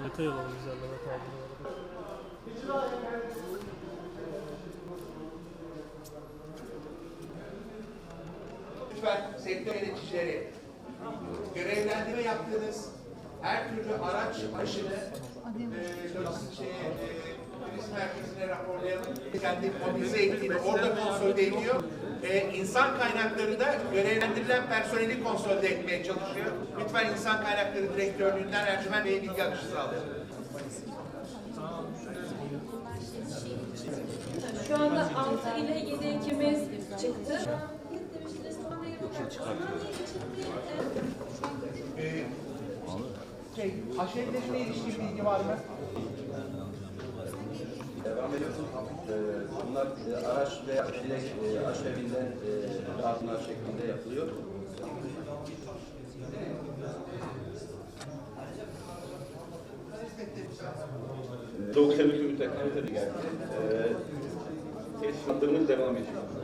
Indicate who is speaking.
Speaker 1: Harita yolladı güzel bu arada.
Speaker 2: Lütfen sektör yöneticileri görevlendirme yaptığınız her türlü araç aşını e, lojistik şeye, e, kriz merkezine raporlayalım. Kendi mobilize ettiğini orada konsolide ediyor. E, insan kaynakları da görevlendirilen personeli konsolide etmeye çalışıyor. Lütfen insan kaynakları direktörlüğünden Ercüment Bey'e bilgi akışı sağlayalım.
Speaker 3: Şu anda 6 ile 7 ekimiz çıktı.
Speaker 2: E, şey, aşiretleşmeye ilişkin bilgi var mı?
Speaker 4: Devam ediyorsun. Ee, bunlar e, araç veya direkt e, aşevinden e, dağıtımlar şeklinde yapılıyor. Doğu Çevik Ümit tabii geldi. Ee, devam ediyor.